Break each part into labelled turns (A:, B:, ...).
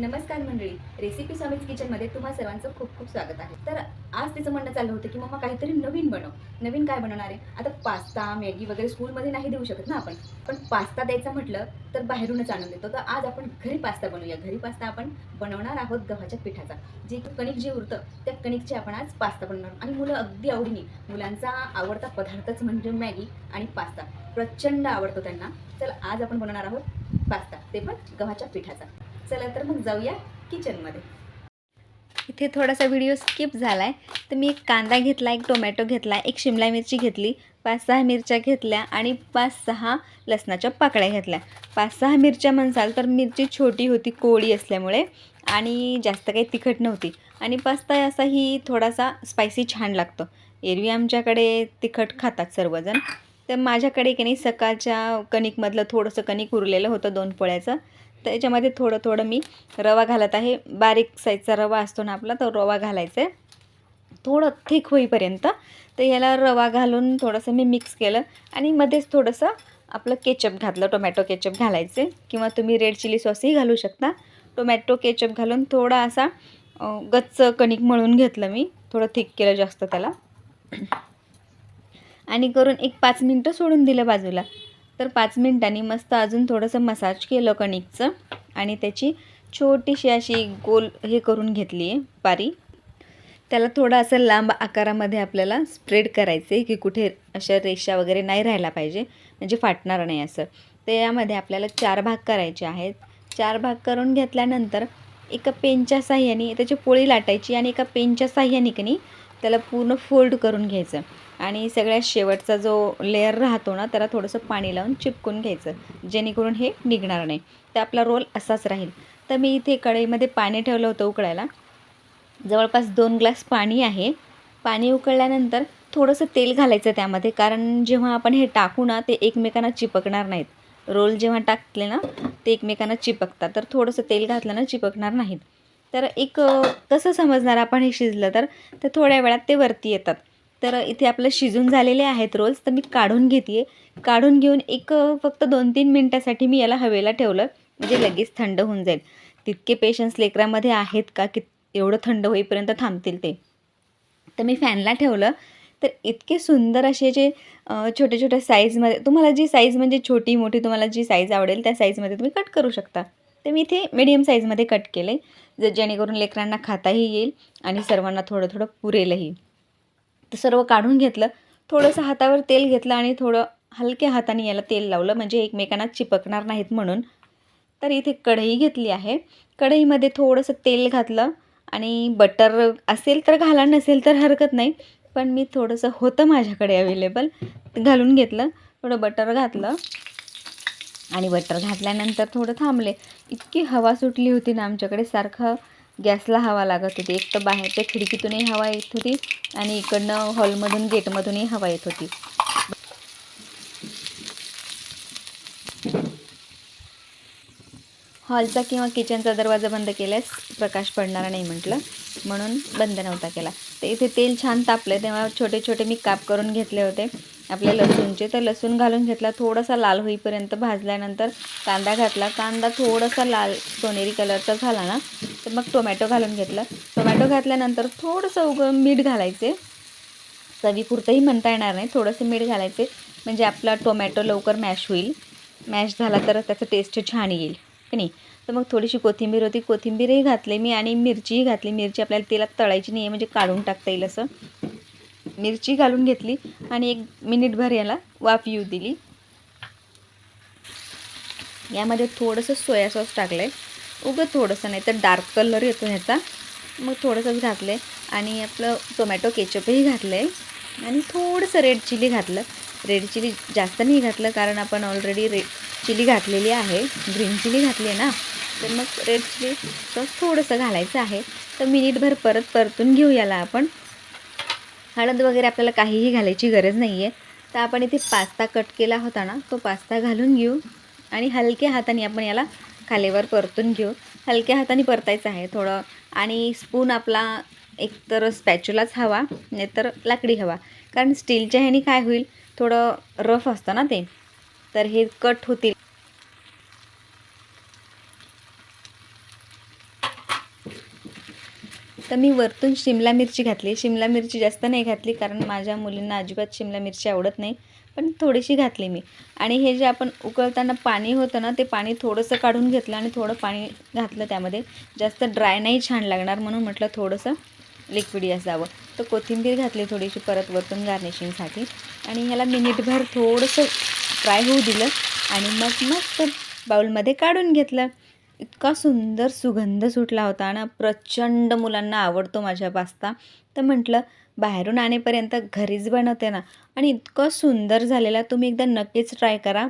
A: नमस्कार मंडळी. रेसिपी स्वामीज किचनमध्ये तुम्हा सर्वांचं खूप खूप स्वागत आहे. तर आज तिचं म्हणणं चाललं होतं की मम्मा काहीतरी नवीन बनव. नवीन काय बनवणार आहे? आता पास्ता मॅगी वगैरे स्कूलमध्ये नाही देऊ शकत ना आपण. पण पास्ता द्यायचा म्हटलं तर बाहेरूनच आणून देतो. तर आज आपण घरी पास्ता बनवूया. घरी पास्ता आपण बनवणार आहोत गव्हाच्या पिठाचा. जे कणिक जे उरतं त्या कणिकचे आपण आज पास्ता बनवणार आणि मुलं अगदी आवडीने मुलांचा आवडता पदार्थच म्हणजे मॅगी आणि पास्ता. प्रचंड आवडतो त्यांना. चल आज आपण बनवणार आहोत पास्ता. ते पण गव्हाच्या पिठाचा. चला तर मग जाऊया किचनमध्ये.
B: इथे थोडासा व्हिडिओ स्किप झाला आहे तर मी एक कांदा घेतला एक टोमॅटो घेतला एक शिमला मिरची घेतली पाच सहा मिरच्या घेतल्या आणि पाच सहा लसणाच्या पाकळ्या घेतल्या. पाच सहा मिरच्या म्हणसाल तर मिरची छोटी होती कोळी असल्यामुळे आणि जास्त काही तिखट नव्हती. आणि पास्ता असाही थोडासा स्पायसी छान लागतो. एरवी आमच्याकडे तिखट खातात सर्वजण. तर माझ्याकडे की नाही सकाळच्या कणिकमधलं थोडंसं कणिक उरलेलं होतं दोन पोळ्याचं. त्याच्यामध्ये थोडं थोडं मी रवा घालत आहे. बारीक साईजचा रवा असतो ना आपला तो रवा घालायचा आहे. थोडं थिक होईपर्यंत तर याला रवा घालून थोडंसं मी मिक्स केलं आणि मध्येच थोडंसं आपलं केचप घातलं टोमॅटो केचप घालायचे. किंवा तुम्ही रेड चिली सॉसही घालू शकता. टोमॅटो केचप घालून थोडा असा गच्च कणिक मळून घेतलं मी. थोडं थिक केलं जास्त त्याला. आणि करून एक पाच मिनटं सोडून दिलं बाजूला. तर पाच मिनिटांनी मस्त अजून थोडंसं मसाज केलं कणिकचं. आणि त्याची छोटीशी अशी गोल हे करून घेतली आहे पारी. त्याला थोडं असं लांब आकारामध्ये आपल्याला स्प्रेड करायचं आहे की कुठे अशा रेषा वगैरे नाही राहायला पाहिजे म्हणजे फाटणार नाही असं. तर यामध्ये आपल्याला चार भाग करायचे आहेत. चार भाग करून घेतल्यानंतर एका पेनच्या साह्याने त्याची पोळी लाटायची आणि एका पेनच्या साह्याने की त्याला पूर्ण फोल्ड करून घ्यायचं. आणि सगळ्यात शेवटचा जो लेअर राहतो ना त्याला थोडंसं पाणी लावून चिपकून घ्यायचं जेणेकरून हे निघणार नाही. तर आपला रोल असाच राहील. तर मी इथे कढईमध्ये पाणी ठेवलं होतं उकळायला. जवळपास दोन ग्लास पाणी आहे. पाणी उकळल्यानंतर थोडंसं तेल घालायचं त्यामध्ये कारण जेव्हा आपण हे टाकू ना ते एकमेकांना चिपकणार नाहीत. रोल जेव्हा टाकले ना ते एकमेकांना चिपकतात. तर थोडंसं तेल घातलं ना चिपकणार नाहीत. तर एक कसं समजणार आपण हे शिजलं तर? तर थोड्या वेळात ते वरती येतात. तर इथे आपलं शिजून झालेले आहेत रोल्स तर मी काढून घेते काढून घेऊन एक फक्त दोन तीन मिनटासाठी मी याला हवेला ठेवलं म्हणजे लगेच थंड होऊन जाईल. तितके पेशन्स लेकरामध्ये आहेत का? की एवढं थंड होईपर्यंत थांबतील ते. तर मी फॅनला ठेवलं. तर इतके सुंदर असे जे छोट्या छोट्या साईजमध्ये तुम्हाला जी साईज म्हणजे छोटी मोठी तुम्हाला जी साईज आवडेल त्या साईजमध्ये तुम्ही कट करू शकता. तर मी इथे मिडियम साईजमध्ये कट केले जर जेणेकरून लेकरांना खाताही येईल आणि सर्वांना थोडं थोडं पुरेलही. सर्व काढून घेतलं. थोडंसं हातावर तेल घेतलं आणि थोडं हलक्या हाताने याला तेल लावलं. म्हणजे एकमेकांना चिपकणार नाहीत म्हणून. तर इथे कढई घेतली आहे. कढईमध्ये थोडंसं तेल घातलं आणि बटर असेल तर घाला नसेल तर हरकत नाही. पण मी थोडंसं होतं माझ्याकडे अवेलेबल घालून घेतलं. थोडं बटर घातलं आणि बटर घातल्यानंतर थोडं थांबले. इतकी हवा सुटली होती ना आमच्याकडे. सारखं गॅसला हवा लागत होती. एक तर बाहेरच्या खिडकीतूनही हवा येत होती आणि इकडनं हॉलमधून गेटमधूनही हवा येत होती. हॉलचा किंवा किचनचा दरवाजा बंद केल्यास प्रकाश पडणारा नाही म्हटलं. म्हणून बंद नव्हता केला. तर इथे तेल छान तापलं तेव्हा छोटे छोटे मी काप करून घेतले होते. आपल्या लसूणचे. तर लसूण घालून घेतला थोडासा लाल होईपर्यंत भाजल्यानंतर कांदा घातला. कांदा थोडासा लाल सोनेरी कलरचा झाला ना तर मग टोमॅटो घालून घेतलं. टोमॅटो घातल्यानंतर थोडंसं उगं मीठ घालायचे. चवीपुरतंही म्हणता येणार नाही थोडंसं मीठ घालायचे. म्हणजे आपला टोमॅटो लवकर मॅश होईल. मॅश झाला तर त्याचं टेस्ट छान येईल. की नाही? तर मग थोडीशी कोथिंबीर होती. कोथिंबीरही घातली मी आणि मिरचीही घातली. मिरची आपल्याला तेलात तळायची नाही आहे म्हणजे काढून टाकता येईल असं. मिरची घालून घेतली आणि एक मिनिटभर याला वाफ येऊ दिली. यामध्ये थोडंसं सोया सॉस टाकलं आहे उगं थोडंसं नाही तर डार्क कलर येतो ह्याचा. मग थोडंसंच घातलं आहे आणि आपलं टोमॅटो केचपही घातलं आहे आणि थोडंसं रेड चिली घातलं. रेड चिली जास्त नाही घातलं कारण आपण ऑलरेडी रेड चिली घातलेली आहे. ग्रीन चिली घातली आहे ना. तर मग रेड चिली सॉस थोडंसं घालायचं आहे. तर मिनिटभर परत परतून घेऊ याला आपण. हळद वगैरे आपल्याला काहीही घालायची गरज नाही आहे तर आपण इथे पास्ता कट केला होता ना तो पास्ता घालून घेऊ. आणि हलक्या हाताने आपण याला खालीवर परतून घेऊ. हलक्या हाताने परतायचं आहे थोडं. आणि स्पून आपला एकतर स्पॅच्युलाच हवा नाहीतर लाकडी हवा. कारण स्टीलच्या ह्याने काय होईल? थोडं रफ असतं ना ते. तर हे कट होतील. तर मी वरतून शिमला मिरची घातली. शिमला मिरची जास्त नाही घातली कारण माझ्या मुलींना अजिबात शिमला मिरची आवडत नाही. पण थोडीशी घातली मी. आणि हे जे आपण उकळताना पाणी होतं ना ते पाणी थोडंसं काढून घेतलं आणि थोडं पाणी घातलं त्यामध्ये. जास्त ड्राय नाही छान लागणार म्हणून म्हटलं थोडंसं लिक्विडी असावं. तर कोथिंबीर घातली थोडीशी परत वरतून गार्निशिंगसाठी आणि ह्याला मिनिटभर थोडंसं फ्राय होऊ दिलं आणि मग मस्त बाउलमध्ये काढून घेतलं. इतका सुंदर सुगंध सुटला होता ना प्रचंड मुलांना आवडतो माझ्या पास्ता. तर म्हटलं बाहेरून आणेपर्यंत घरीच बनवते ना. आणि इतकं सुंदर झालेला तुम्ही एकदा नक्कीच ट्राय करा.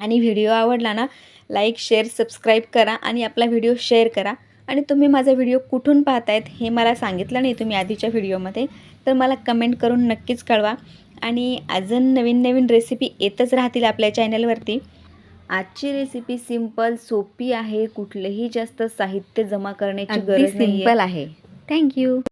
B: आणि व्हिडिओ आवडला ना लाईक शेअर सबस्क्राईब करा आणि आपला व्हिडिओ शेअर करा. आणि तुम्ही माझा व्हिडिओ कुठून पाहतायत हे मला सांगितलं नाही तुम्ही आधीच्या व्हिडिओमध्ये तर मला कमेंट करून नक्कीच कळवा. आणि अजून नवीन नवीन रेसिपी येतच राहतील आपल्या चॅनलवरती आजची रेसिपी सिंपल सोपी आहे. कुठलंही जास्त साहित्य जमा करण्याची गरज
A: simple
B: आहे. थँक्यू